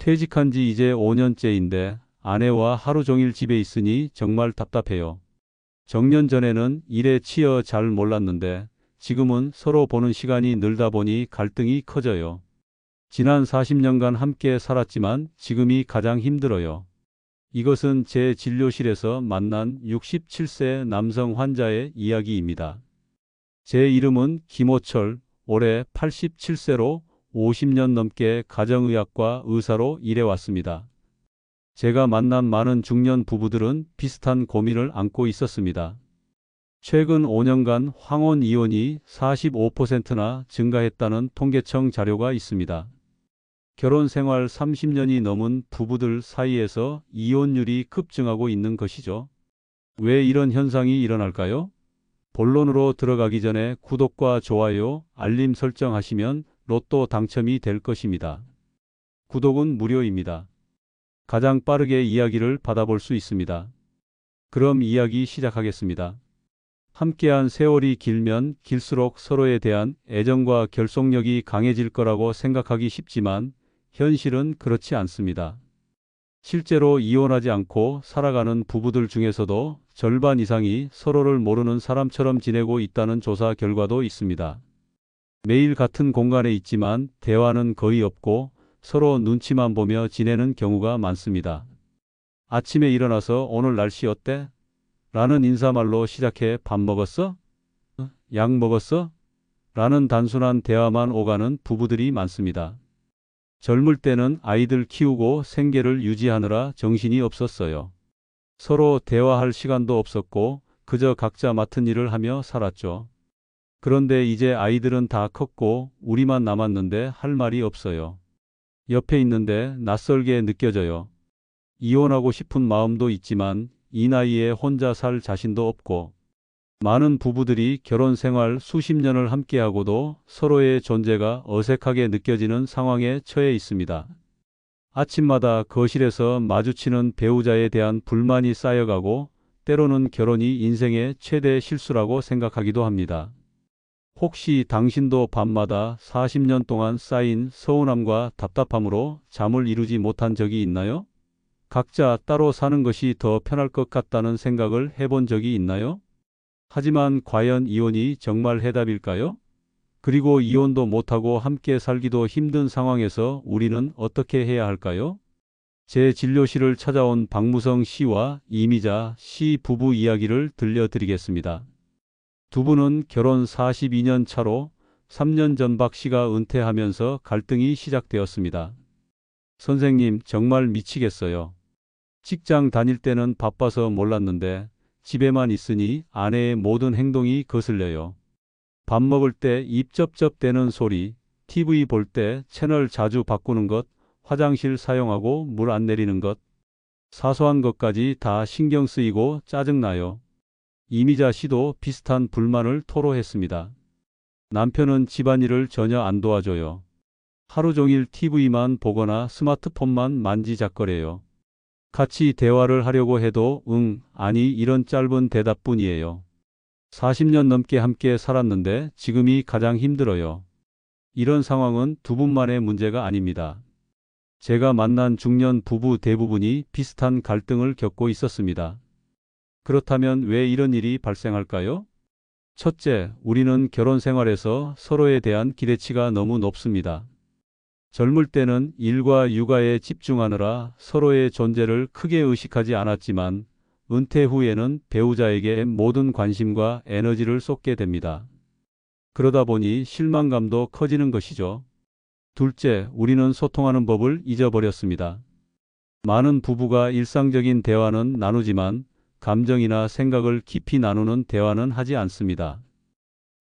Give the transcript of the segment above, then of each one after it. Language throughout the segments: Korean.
퇴직한 지 이제 5년째인데 아내와 하루 종일 집에 있으니 정말 답답해요. 정년 전에는 일에 치여 잘 몰랐는데 지금은 서로 보는 시간이 늘다 보니 갈등이 커져요. 지난 40년간 함께 살았지만 지금이 가장 힘들어요. 이것은 제 진료실에서 만난 67세 남성 환자의 이야기입니다. 제 이름은 김호철, 올해 87세로 50년 넘게 가정의학과 의사로 일해왔습니다. 제가 만난 많은 중년 부부들은 비슷한 고민을 안고 있었습니다. 최근 5년간 황혼 이혼이 45%나 증가했다는 통계청 자료가 있습니다. 결혼 생활 30년이 넘은 부부들 사이에서 이혼율이 급증하고 있는 것이죠. 왜 이런 현상이 일어날까요? 본론으로 들어가기 전에 구독과 좋아요, 알림 설정하시면 로또 당첨이 될 것입니다. 구독은 무료입니다. 가장 빠르게 이야기를 받아볼 수 있습니다. 그럼 이야기 시작하겠습니다. 함께한 세월이 길면 길수록 서로에 대한 애정과 결속력이 강해질 거라고 생각하기 쉽지만 현실은 그렇지 않습니다. 실제로 이혼하지 않고 살아가는 부부들 중에서도 절반 이상이 서로를 모르는 사람처럼 지내고 있다는 조사 결과도 있습니다. 매일 같은 공간에 있지만 대화는 거의 없고 서로 눈치만 보며 지내는 경우가 많습니다. 아침에 일어나서 오늘 날씨 어때? 라는 인사말로 시작해 밥 먹었어? 약 먹었어? 라는 단순한 대화만 오가는 부부들이 많습니다. 젊을 때는 아이들 키우고 생계를 유지하느라 정신이 없었어요. 서로 대화할 시간도 없었고 그저 각자 맡은 일을 하며 살았죠. 그런데 이제 아이들은 다 컸고 우리만 남았는데 할 말이 없어요. 옆에 있는데 낯설게 느껴져요. 이혼하고 싶은 마음도 있지만 이 나이에 혼자 살 자신도 없고 많은 부부들이 결혼 생활 수십 년을 함께하고도 서로의 존재가 어색하게 느껴지는 상황에 처해 있습니다. 아침마다 거실에서 마주치는 배우자에 대한 불만이 쌓여가고 때로는 결혼이 인생의 최대 실수라고 생각하기도 합니다. 혹시 당신도 밤마다 40년 동안 쌓인 서운함과 답답함으로 잠을 이루지 못한 적이 있나요? 각자 따로 사는 것이 더 편할 것 같다는 생각을 해본 적이 있나요? 하지만 과연 이혼이 정말 해답일까요? 그리고 이혼도 못하고 함께 살기도 힘든 상황에서 우리는 어떻게 해야 할까요? 제 진료실을 찾아온 박무성 씨와 이미자 씨 부부 이야기를 들려드리겠습니다. 두 분은 결혼 42년 차로 3년 전 박 씨가 은퇴하면서 갈등이 시작되었습니다. 선생님, 정말 미치겠어요. 직장 다닐 때는 바빠서 몰랐는데 집에만 있으니 아내의 모든 행동이 거슬려요. 밥 먹을 때 입 쩝쩝대는 소리, TV 볼 때 채널 자주 바꾸는 것, 화장실 사용하고 물 안 내리는 것, 사소한 것까지 다 신경 쓰이고 짜증나요. 이미자 씨도 비슷한 불만을 토로했습니다. 남편은 집안일을 전혀 안 도와줘요. 하루 종일 TV만 보거나 스마트폰만 만지작거려요. 같이 대화를 하려고 해도 응, 아니 이런 짧은 대답뿐이에요. 40년 넘게 함께 살았는데 지금이 가장 힘들어요. 이런 상황은 두 분만의 문제가 아닙니다. 제가 만난 중년 부부 대부분이 비슷한 갈등을 겪고 있었습니다. 그렇다면 왜 이런 일이 발생할까요? 첫째, 우리는 결혼 생활에서 서로에 대한 기대치가 너무 높습니다. 젊을 때는 일과 육아에 집중하느라 서로의 존재를 크게 의식하지 않았지만 은퇴 후에는 배우자에게 모든 관심과 에너지를 쏟게 됩니다. 그러다 보니 실망감도 커지는 것이죠. 둘째, 우리는 소통하는 법을 잊어버렸습니다. 많은 부부가 일상적인 대화는 나누지만 감정이나 생각을 깊이 나누는 대화는 하지 않습니다.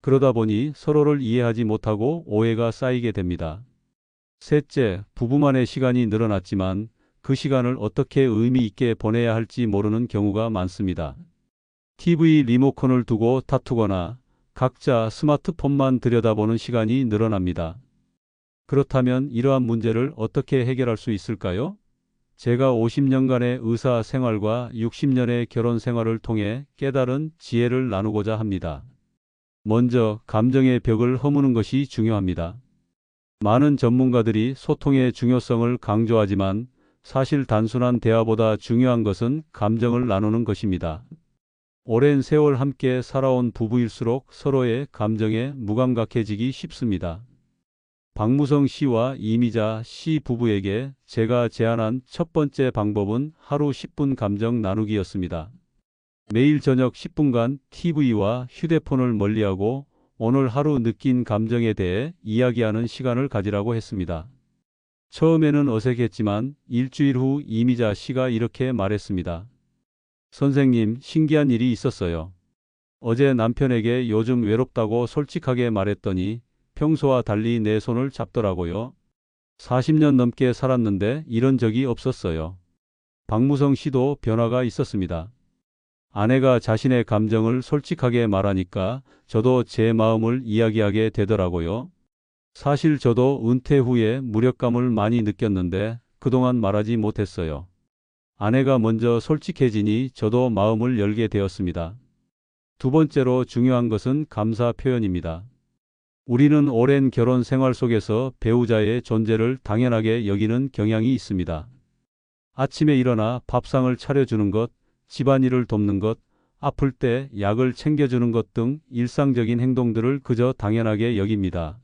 그러다 보니 서로를 이해하지 못하고 오해가 쌓이게 됩니다. 셋째, 부부만의 시간이 늘어났지만 그 시간을 어떻게 의미 있게 보내야 할지 모르는 경우가 많습니다. TV 리모컨을 두고 다투거나 각자 스마트폰만 들여다보는 시간이 늘어납니다. 그렇다면 이러한 문제를 어떻게 해결할 수 있을까요? 제가 50년간의 의사 생활과 60년의 결혼 생활을 통해 깨달은 지혜를 나누고자 합니다. 먼저 감정의 벽을 허무는 것이 중요합니다. 많은 전문가들이 소통의 중요성을 강조하지만 사실 단순한 대화보다 중요한 것은 감정을 나누는 것입니다. 오랜 세월 함께 살아온 부부일수록 서로의 감정에 무감각해지기 쉽습니다. 박무성 씨와 이미자 씨 부부에게 제가 제안한 첫 번째 방법은 하루 10분 감정 나누기였습니다. 매일 저녁 10분간 TV와 휴대폰을 멀리하고 오늘 하루 느낀 감정에 대해 이야기하는 시간을 가지라고 했습니다. 처음에는 어색했지만 일주일 후 이미자 씨가 이렇게 말했습니다. 선생님, 신기한 일이 있었어요. 어제 남편에게 요즘 외롭다고 솔직하게 말했더니 평소와 달리 내 손을 잡더라고요. 40년 넘게 살았는데 이런 적이 없었어요. 박무성 씨도 변화가 있었습니다. 아내가 자신의 감정을 솔직하게 말하니까 저도 제 마음을 이야기하게 되더라고요. 사실 저도 은퇴 후에 무력감을 많이 느꼈는데 그동안 말하지 못했어요. 아내가 먼저 솔직해지니 저도 마음을 열게 되었습니다. 두 번째로 중요한 것은 감사 표현입니다. 우리는 오랜 결혼 생활 속에서 배우자의 존재를 당연하게 여기는 경향이 있습니다. 아침에 일어나 밥상을 차려주는 것, 집안일을 돕는 것, 아플 때 약을 챙겨주는 것 등 일상적인 행동들을 그저 당연하게 여깁니다.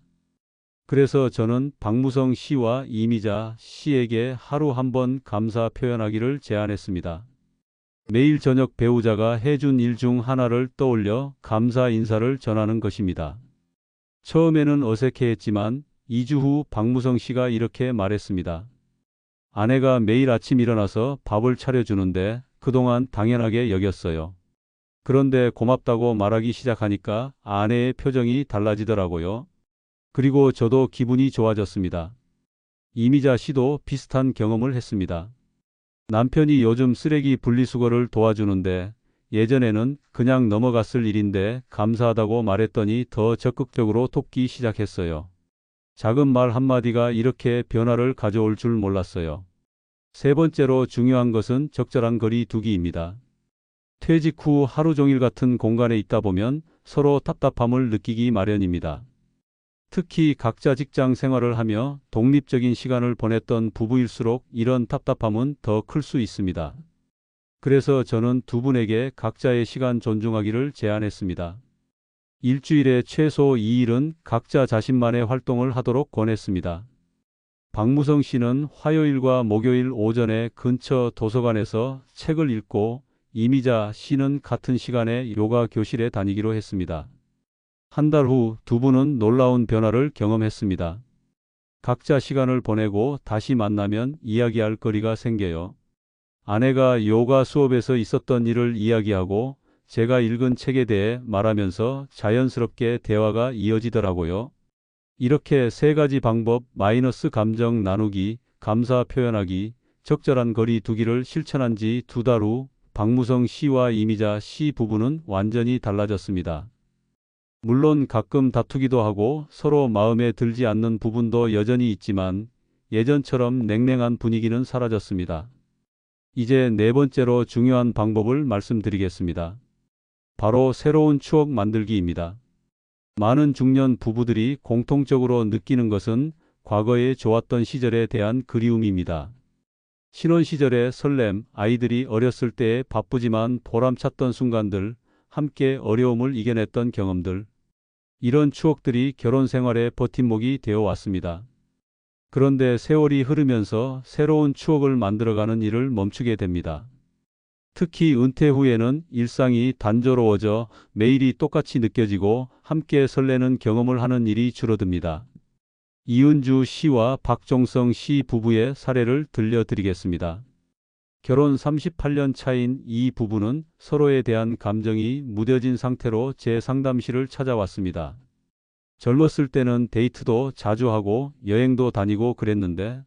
그래서 저는 박무성 씨와 이미자 씨에게 하루 한 번 감사 표현하기를 제안했습니다. 매일 저녁 배우자가 해준 일 중 하나를 떠올려 감사 인사를 전하는 것입니다. 처음에는 어색해했지만 2주 후 박무성 씨가 이렇게 말했습니다. 아내가 매일 아침 일어나서 밥을 차려주는데 그동안 당연하게 여겼어요. 그런데 고맙다고 말하기 시작하니까 아내의 표정이 달라지더라고요. 그리고 저도 기분이 좋아졌습니다. 이미자 씨도 비슷한 경험을 했습니다. 남편이 요즘 쓰레기 분리수거를 도와주는데 예전에는 그냥 넘어갔을 일인데 감사하다고 말했더니 더 적극적으로 돕기 시작했어요. 작은 말 한마디가 이렇게 변화를 가져올 줄 몰랐어요. 세 번째로 중요한 것은 적절한 거리 두기입니다. 퇴직 후 하루 종일 같은 공간에 있다 보면 서로 답답함을 느끼기 마련입니다. 특히 각자 직장 생활을 하며 독립적인 시간을 보냈던 부부일수록 이런 답답함은 더 클 수 있습니다. 그래서 저는 두 분에게 각자의 시간 존중하기를 제안했습니다. 일주일에 최소 2일은 각자 자신만의 활동을 하도록 권했습니다. 박무성 씨는 화요일과 목요일 오전에 근처 도서관에서 책을 읽고 이미자 씨는 같은 시간에 요가 교실에 다니기로 했습니다. 한 달 후 두 분은 놀라운 변화를 경험했습니다. 각자 시간을 보내고 다시 만나면 이야기할 거리가 생겨요. 아내가 요가 수업에서 있었던 일을 이야기하고 제가 읽은 책에 대해 말하면서 자연스럽게 대화가 이어지더라고요. 이렇게 세 가지 방법 마이너스 감정 나누기, 감사 표현하기, 적절한 거리 두기를 실천한 지 두 달 후 박무성 씨와 이미자 씨 부부는 완전히 달라졌습니다. 물론 가끔 다투기도 하고 서로 마음에 들지 않는 부분도 여전히 있지만 예전처럼 냉랭한 분위기는 사라졌습니다. 이제 네 번째로 중요한 방법을 말씀드리겠습니다. 바로 새로운 추억 만들기입니다. 많은 중년 부부들이 공통적으로 느끼는 것은 과거에 좋았던 시절에 대한 그리움입니다. 신혼 시절의 설렘, 아이들이 어렸을 때의 바쁘지만 보람찼던 순간들, 함께 어려움을 이겨냈던 경험들. 이런 추억들이 결혼 생활의 버팀목이 되어 왔습니다. 그런데 세월이 흐르면서 새로운 추억을 만들어가는 일을 멈추게 됩니다. 특히 은퇴 후에는 일상이 단조로워져 매일이 똑같이 느껴지고 함께 설레는 경험을 하는 일이 줄어듭니다. 이은주 씨와 박종성 씨 부부의 사례를 들려드리겠습니다. 결혼 38년 차인 이 부부는 서로에 대한 감정이 무뎌진 상태로 제 상담실을 찾아왔습니다. 젊었을 때는 데이트도 자주 하고 여행도 다니고 그랬는데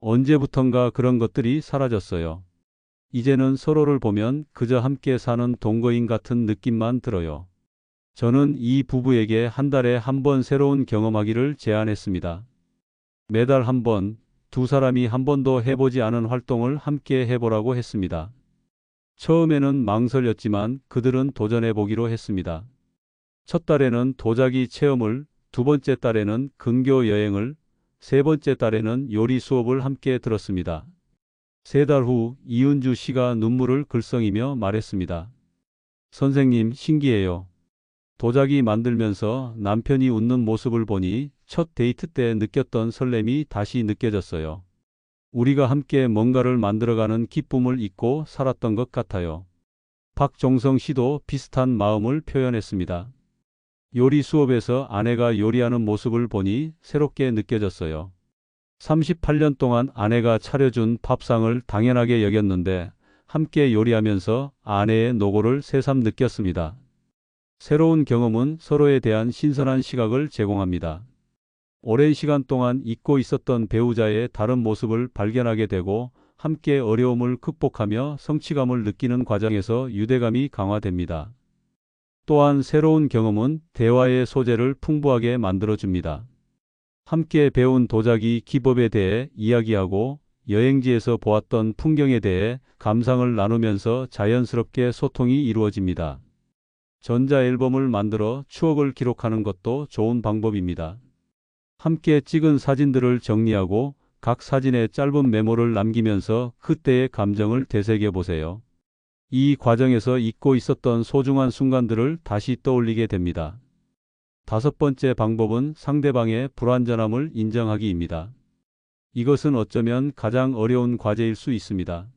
언제부턴가 그런 것들이 사라졌어요. 이제는 서로를 보면 그저 함께 사는 동거인 같은 느낌만 들어요. 저는 이 부부에게 한 달에 한 번 새로운 경험하기를 제안했습니다. 매달 한 번, 두 사람이 한 번도 해보지 않은 활동을 함께 해보라고 했습니다. 처음에는 망설였지만 그들은 도전해보기로 했습니다. 첫 달에는 도자기 체험을, 두 번째 달에는 근교 여행을, 세 번째 달에는 요리 수업을 함께 들었습니다. 세 달 후 이은주 씨가 눈물을 글썽이며 말했습니다. 선생님, 신기해요. 도자기 만들면서 남편이 웃는 모습을 보니 첫 데이트 때 느꼈던 설렘이 다시 느껴졌어요. 우리가 함께 뭔가를 만들어가는 기쁨을 잊고 살았던 것 같아요. 박종성 씨도 비슷한 마음을 표현했습니다. 요리 수업에서 아내가 요리하는 모습을 보니 새롭게 느껴졌어요. 38년 동안 아내가 차려준 밥상을 당연하게 여겼는데 함께 요리하면서 아내의 노고를 새삼 느꼈습니다. 새로운 경험은 서로에 대한 신선한 시각을 제공합니다. 오랜 시간 동안 잊고 있었던 배우자의 다른 모습을 발견하게 되고 함께 어려움을 극복하며 성취감을 느끼는 과정에서 유대감이 강화됩니다. 또한 새로운 경험은 대화의 소재를 풍부하게 만들어줍니다. 함께 배운 도자기 기법에 대해 이야기하고 여행지에서 보았던 풍경에 대해 감상을 나누면서 자연스럽게 소통이 이루어집니다. 전자앨범을 만들어 추억을 기록하는 것도 좋은 방법입니다. 함께 찍은 사진들을 정리하고 각 사진에 짧은 메모를 남기면서 그때의 감정을 되새겨 보세요. 이 과정에서 잊고 있었던 소중한 순간들을 다시 떠올리게 됩니다. 다섯 번째 방법은 상대방의 불완전함을 인정하기입니다. 이것은 어쩌면 가장 어려운 과제일 수 있습니다.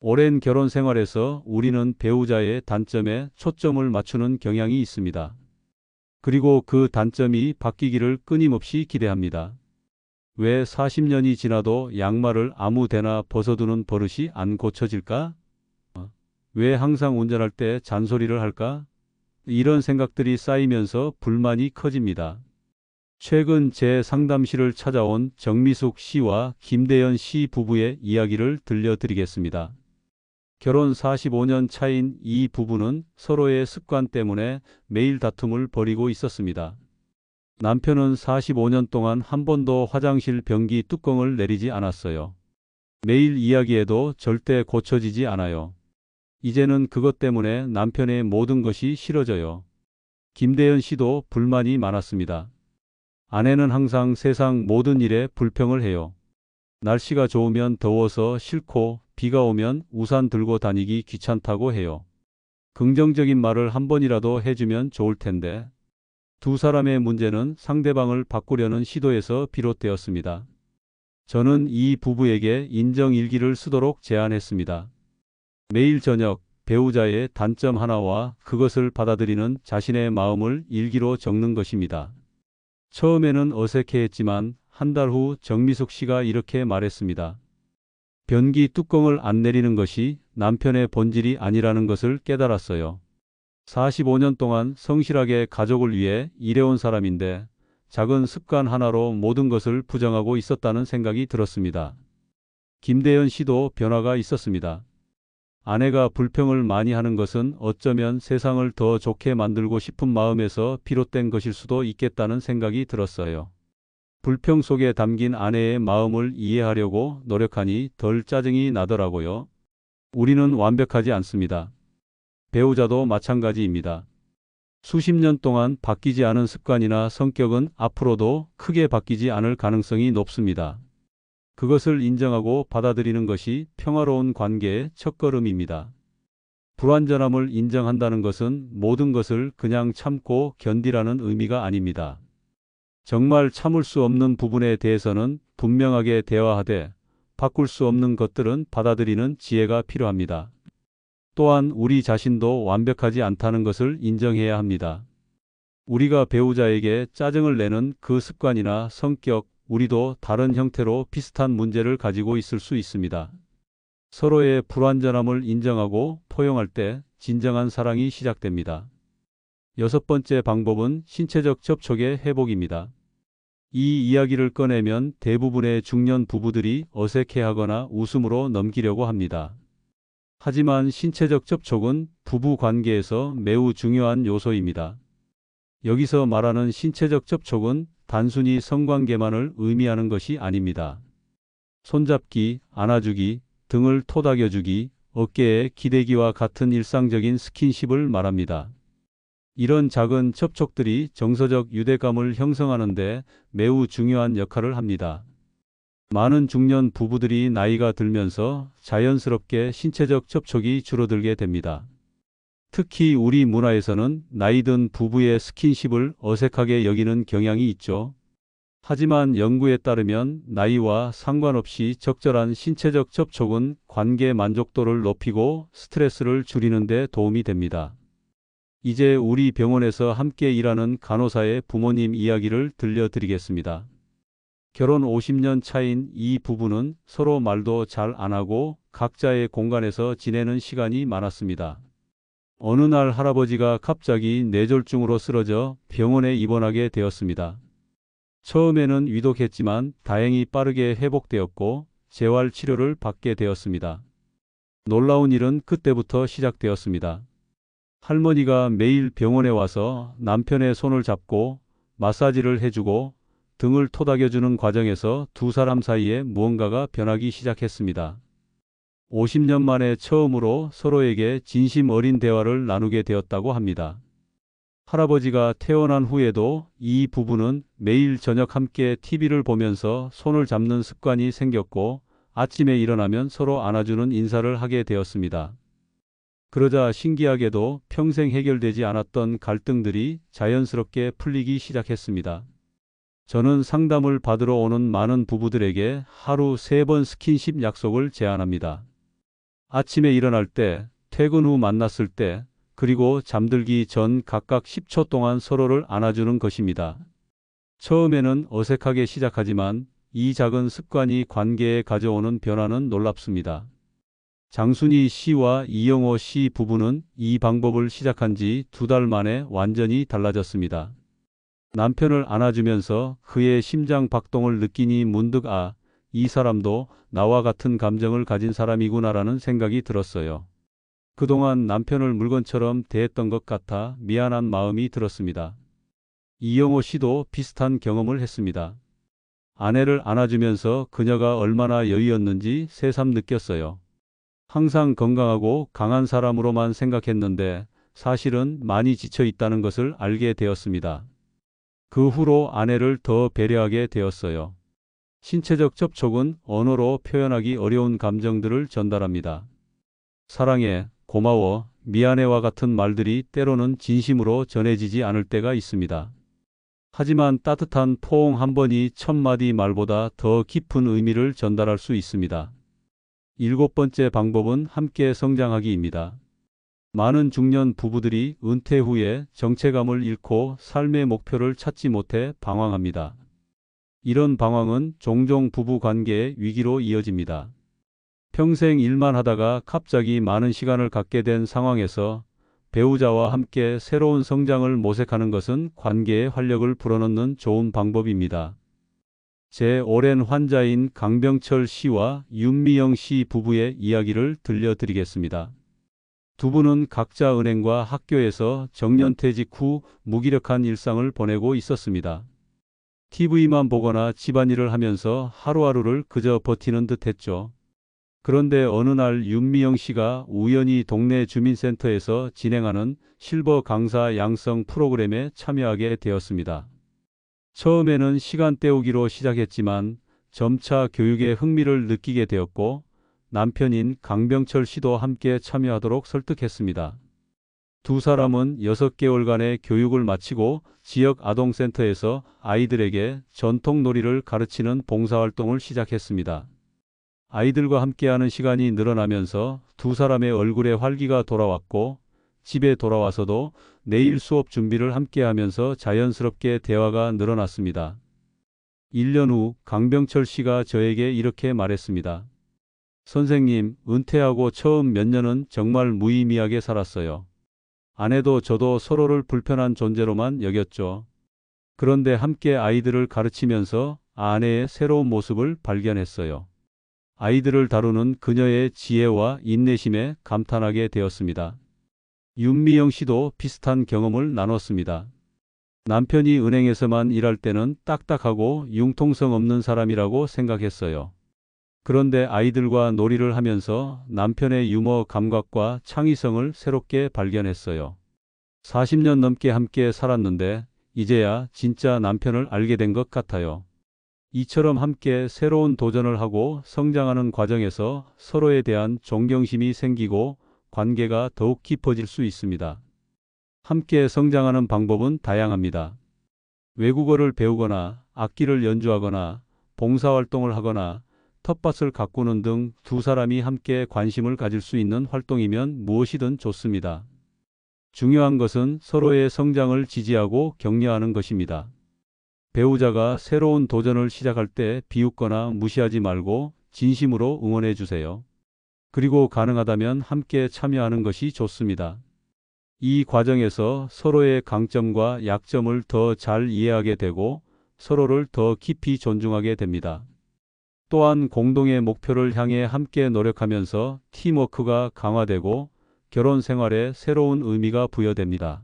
오랜 결혼 생활에서 우리는 배우자의 단점에 초점을 맞추는 경향이 있습니다. 그리고 그 단점이 바뀌기를 끊임없이 기대합니다. 왜 40년이 지나도 양말을 아무 데나 벗어두는 버릇이 안 고쳐질까? 왜 항상 운전할 때 잔소리를 할까? 이런 생각들이 쌓이면서 불만이 커집니다. 최근 제 상담실을 찾아온 정미숙 씨와 김대현 씨 부부의 이야기를 들려드리겠습니다. 결혼 45년 차인 이 부부는 서로의 습관 때문에 매일 다툼을 벌이고 있었습니다. 남편은 45년 동안 한 번도 화장실 변기 뚜껑을 내리지 않았어요. 매일 이야기해도 절대 고쳐지지 않아요. 이제는 그것 때문에 남편의 모든 것이 싫어져요. 김대현 씨도 불만이 많았습니다. 아내는 항상 세상 모든 일에 불평을 해요. 날씨가 좋으면 더워서 싫고 비가 오면 우산 들고 다니기 귀찮다고 해요. 긍정적인 말을 한 번이라도 해주면 좋을 텐데. 두 사람의 문제는 상대방을 바꾸려는 시도에서 비롯되었습니다. 저는 이 부부에게 인정일기를 쓰도록 제안했습니다. 매일 저녁 배우자의 단점 하나와 그것을 받아들이는 자신의 마음을 일기로 적는 것입니다. 처음에는 어색해했지만 한 달 후 정미숙 씨가 이렇게 말했습니다. 변기 뚜껑을 안 내리는 것이 남편의 본질이 아니라는 것을 깨달았어요. 45년 동안 성실하게 가족을 위해 일해온 사람인데 작은 습관 하나로 모든 것을 부정하고 있었다는 생각이 들었습니다. 김대현 씨도 변화가 있었습니다. 아내가 불평을 많이 하는 것은 어쩌면 세상을 더 좋게 만들고 싶은 마음에서 비롯된 것일 수도 있겠다는 생각이 들었어요. 불평 속에 담긴 아내의 마음을 이해하려고 노력하니 덜 짜증이 나더라고요. 우리는 완벽하지 않습니다. 배우자도 마찬가지입니다. 수십 년 동안 바뀌지 않은 습관이나 성격은 앞으로도 크게 바뀌지 않을 가능성이 높습니다. 그것을 인정하고 받아들이는 것이 평화로운 관계의 첫걸음입니다. 불완전함을 인정한다는 것은 모든 것을 그냥 참고 견디라는 의미가 아닙니다. 정말 참을 수 없는 부분에 대해서는 분명하게 대화하되 바꿀 수 없는 것들은 받아들이는 지혜가 필요합니다. 또한 우리 자신도 완벽하지 않다는 것을 인정해야 합니다. 우리가 배우자에게 짜증을 내는 그 습관이나 성격, 우리도 다른 형태로 비슷한 문제를 가지고 있을 수 있습니다. 서로의 불완전함을 인정하고 포용할 때 진정한 사랑이 시작됩니다. 여섯 번째 방법은 신체적 접촉의 회복입니다. 이 이야기를 꺼내면 대부분의 중년 부부들이 어색해하거나 웃음으로 넘기려고 합니다. 하지만 신체적 접촉은 부부 관계에서 매우 중요한 요소입니다. 여기서 말하는 신체적 접촉은 단순히 성관계만을 의미하는 것이 아닙니다. 손잡기, 안아주기, 등을 토닥여주기, 어깨에 기대기와 같은 일상적인 스킨십을 말합니다. 이런 작은 접촉들이 정서적 유대감을 형성하는데 매우 중요한 역할을 합니다. 많은 중년 부부들이 나이가 들면서 자연스럽게 신체적 접촉이 줄어들게 됩니다. 특히 우리 문화에서는 나이든 부부의 스킨십을 어색하게 여기는 경향이 있죠. 하지만 연구에 따르면 나이와 상관없이 적절한 신체적 접촉은 관계 만족도를 높이고 스트레스를 줄이는 데 도움이 됩니다. 이제 우리 병원에서 함께 일하는 간호사의 부모님 이야기를 들려드리겠습니다. 결혼 50년 차인 이 부부는 서로 말도 잘 안 하고 각자의 공간에서 지내는 시간이 많았습니다. 어느 날 할아버지가 갑자기 뇌졸중으로 쓰러져 병원에 입원하게 되었습니다. 처음에는 위독했지만 다행히 빠르게 회복되었고 재활 치료를 받게 되었습니다. 놀라운 일은 그때부터 시작되었습니다. 할머니가 매일 병원에 와서 남편의 손을 잡고 마사지를 해주고 등을 토닥여주는 과정에서 두 사람 사이에 무언가가 변하기 시작했습니다. 50년 만에 처음으로 서로에게 진심 어린 대화를 나누게 되었다고 합니다. 할아버지가 태어난 후에도 이 부부는 매일 저녁 함께 TV를 보면서 손을 잡는 습관이 생겼고 아침에 일어나면 서로 안아주는 인사를 하게 되었습니다. 그러자 신기하게도 평생 해결되지 않았던 갈등들이 자연스럽게 풀리기 시작했습니다. 저는 상담을 받으러 오는 많은 부부들에게 하루 세 번 스킨십 약속을 제안합니다. 아침에 일어날 때, 퇴근 후 만났을 때, 그리고 잠들기 전 각각 10초 동안 서로를 안아주는 것입니다. 처음에는 어색하게 시작하지만 이 작은 습관이 관계에 가져오는 변화는 놀랍습니다. 장순희 씨와 이영호 씨 부부는 이 방법을 시작한 지 두 달 만에 완전히 달라졌습니다. 남편을 안아주면서 그의 심장 박동을 느끼니 문득 아, 이 사람도 나와 같은 감정을 가진 사람이구나라는 생각이 들었어요. 그동안 남편을 물건처럼 대했던 것 같아 미안한 마음이 들었습니다. 이영호 씨도 비슷한 경험을 했습니다. 아내를 안아주면서 그녀가 얼마나 여유였는지 새삼 느꼈어요. 항상 건강하고 강한 사람으로만 생각했는데 사실은 많이 지쳐 있다는 것을 알게 되었습니다. 그 후로 아내를 더 배려하게 되었어요. 신체적 접촉은 언어로 표현하기 어려운 감정들을 전달합니다. 사랑해, 고마워, 미안해와 같은 말들이 때로는 진심으로 전해지지 않을 때가 있습니다. 하지만 따뜻한 포옹 한 번이 천마디 말보다 더 깊은 의미를 전달할 수 있습니다. 일곱 번째 방법은 함께 성장하기입니다. 많은 중년 부부들이 은퇴 후에 정체감을 잃고 삶의 목표를 찾지 못해 방황합니다. 이런 방황은 종종 부부 관계의 위기로 이어집니다. 평생 일만 하다가 갑자기 많은 시간을 갖게 된 상황에서 배우자와 함께 새로운 성장을 모색하는 것은 관계에 활력을 불어넣는 좋은 방법입니다. 제 오랜 환자인 강병철 씨와 윤미영 씨 부부의 이야기를 들려드리겠습니다. 두 분은 각자 은행과 학교에서 정년퇴직 후 무기력한 일상을 보내고 있었습니다. TV만 보거나 집안일을 하면서 하루하루를 그저 버티는 듯 했죠. 그런데 어느 날 윤미영 씨가 우연히 동네 주민센터에서 진행하는 실버 강사 양성 프로그램에 참여하게 되었습니다. 처음에는 시간 때우기로 시작했지만 점차 교육에 흥미를 느끼게 되었고 남편인 강병철 씨도 함께 참여하도록 설득했습니다. 두 사람은 6개월간의 교육을 마치고 지역 아동센터에서 아이들에게 전통 놀이를 가르치는 봉사활동을 시작했습니다. 아이들과 함께하는 시간이 늘어나면서 두 사람의 얼굴에 활기가 돌아왔고 집에 돌아와서도 내일 수업 준비를 함께하면서 자연스럽게 대화가 늘어났습니다. 1년 후 강병철 씨가 저에게 이렇게 말했습니다. 선생님, 은퇴하고 처음 몇 년은 정말 무의미하게 살았어요. 아내도 저도 서로를 불편한 존재로만 여겼죠. 그런데 함께 아이들을 가르치면서 아내의 새로운 모습을 발견했어요. 아이들을 다루는 그녀의 지혜와 인내심에 감탄하게 되었습니다. 윤미영 씨도 비슷한 경험을 나눴습니다. 남편이 은행에서만 일할 때는 딱딱하고 융통성 없는 사람이라고 생각했어요. 그런데 아이들과 놀이를 하면서 남편의 유머 감각과 창의성을 새롭게 발견했어요. 40년 넘게 함께 살았는데 이제야 진짜 남편을 알게 된 것 같아요. 이처럼 함께 새로운 도전을 하고 성장하는 과정에서 서로에 대한 존경심이 생기고 관계가 더욱 깊어질 수 있습니다. 함께 성장하는 방법은 다양합니다. 외국어를 배우거나 악기를 연주하거나 봉사활동을 하거나 텃밭을 가꾸는 등 두 사람이 함께 관심을 가질 수 있는 활동이면 무엇이든 좋습니다. 중요한 것은 서로의 성장을 지지하고 격려하는 것입니다. 배우자가 새로운 도전을 시작할 때 비웃거나 무시하지 말고 진심으로 응원해 주세요. 그리고 가능하다면 함께 참여하는 것이 좋습니다. 이 과정에서 서로의 강점과 약점을 더 잘 이해하게 되고 서로를 더 깊이 존중하게 됩니다. 또한 공동의 목표를 향해 함께 노력하면서 팀워크가 강화되고 결혼 생활에 새로운 의미가 부여됩니다.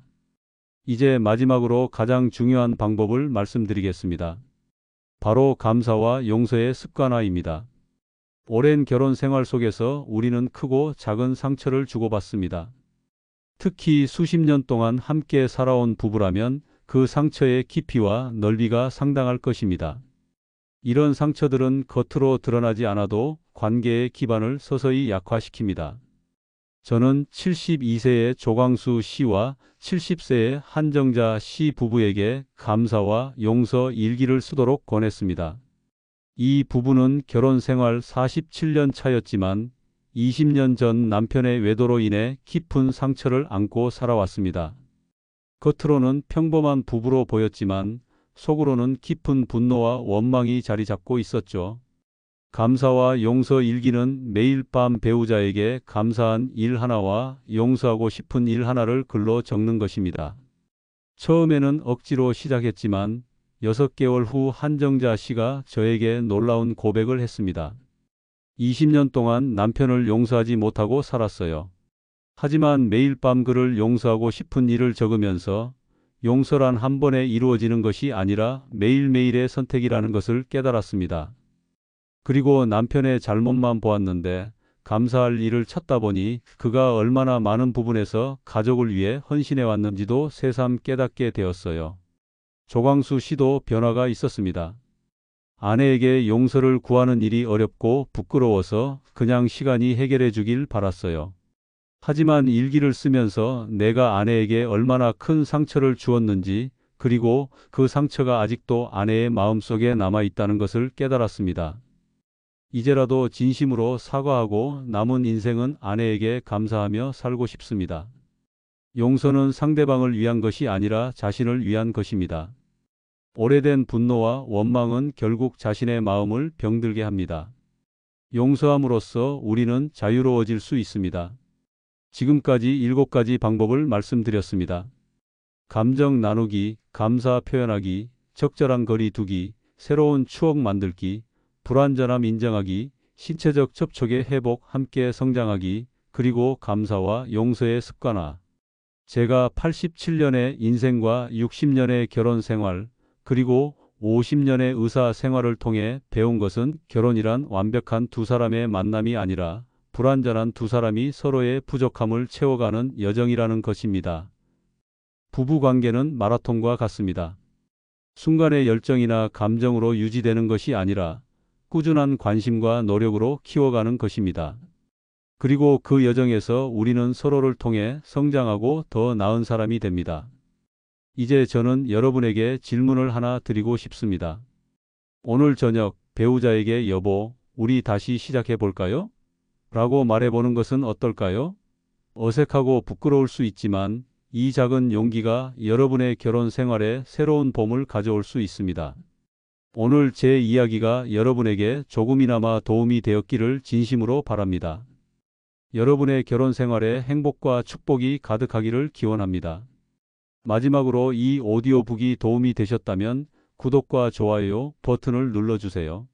이제 마지막으로 가장 중요한 방법을 말씀드리겠습니다. 바로 감사와 용서의 습관화입니다. 오랜 결혼 생활 속에서 우리는 크고 작은 상처를 주고받습니다. 특히 수십 년 동안 함께 살아온 부부라면 그 상처의 깊이와 넓이가 상당할 것입니다. 이런 상처들은 겉으로 드러나지 않아도 관계의 기반을 서서히 약화시킵니다. 저는 72세의 조광수 씨와 70세의 한정자 씨 부부에게 감사와 용서 일기를 쓰도록 권했습니다. 이 부부는 결혼 생활 47년 차였지만 20년 전 남편의 외도로 인해 깊은 상처를 안고 살아왔습니다. 겉으로는 평범한 부부로 보였지만 속으로는 깊은 분노와 원망이 자리 잡고 있었죠. 감사와 용서 일기는 매일 밤 배우자에게 감사한 일 하나와 용서하고 싶은 일 하나를 글로 적는 것입니다. 처음에는 억지로 시작했지만 6개월 후 한정자 씨가 저에게 놀라운 고백을 했습니다. 20년 동안 남편을 용서하지 못하고 살았어요. 하지만 매일 밤 그를 용서하고 싶은 일을 적으면서 용서란 한 번에 이루어지는 것이 아니라 매일매일의 선택이라는 것을 깨달았습니다. 그리고 남편의 잘못만 보았는데 감사할 일을 찾다 보니 그가 얼마나 많은 부분에서 가족을 위해 헌신해 왔는지도 새삼 깨닫게 되었어요. 조광수 씨도 변화가 있었습니다. 아내에게 용서를 구하는 일이 어렵고 부끄러워서 그냥 시간이 해결해 주길 바랐어요. 하지만 일기를 쓰면서 내가 아내에게 얼마나 큰 상처를 주었는지 그리고 그 상처가 아직도 아내의 마음속에 남아 있다는 것을 깨달았습니다. 이제라도 진심으로 사과하고 남은 인생은 아내에게 감사하며 살고 싶습니다. 용서는 상대방을 위한 것이 아니라 자신을 위한 것입니다. 오래된 분노와 원망은 결국 자신의 마음을 병들게 합니다. 용서함으로써 우리는 자유로워질 수 있습니다. 지금까지 일곱 가지 방법을 말씀드렸습니다. 감정 나누기, 감사 표현하기, 적절한 거리 두기, 새로운 추억 만들기, 불완전함 인정하기, 신체적 접촉의 회복, 함께 성장하기, 그리고 감사와 용서의 습관화. 제가 87년의 인생과 60년의 결혼 생활, 그리고 50년의 의사 생활을 통해 배운 것은 결혼이란 완벽한 두 사람의 만남이 아니라 불완전한 두 사람이 서로의 부족함을 채워가는 여정이라는 것입니다. 부부 관계는 마라톤과 같습니다. 순간의 열정이나 감정으로 유지되는 것이 아니라 꾸준한 관심과 노력으로 키워가는 것입니다. 그리고 그 여정에서 우리는 서로를 통해 성장하고 더 나은 사람이 됩니다. 이제 저는 여러분에게 질문을 하나 드리고 싶습니다. 오늘 저녁 배우자에게 여보, 우리 다시 시작해 볼까요? 라고 말해보는 것은 어떨까요? 어색하고 부끄러울 수 있지만 이 작은 용기가 여러분의 결혼 생활에 새로운 봄을 가져올 수 있습니다. 오늘 제 이야기가 여러분에게 조금이나마 도움이 되었기를 진심으로 바랍니다. 여러분의 결혼 생활에 행복과 축복이 가득하기를 기원합니다. 마지막으로 이 오디오북이 도움이 되셨다면 구독과 좋아요 버튼을 눌러주세요.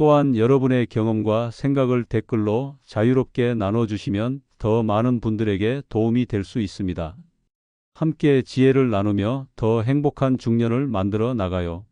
또한 여러분의 경험과 생각을 댓글로 자유롭게 나눠주시면 더 많은 분들에게 도움이 될 수 있습니다. 함께 지혜를 나누며 더 행복한 중년을 만들어 나가요.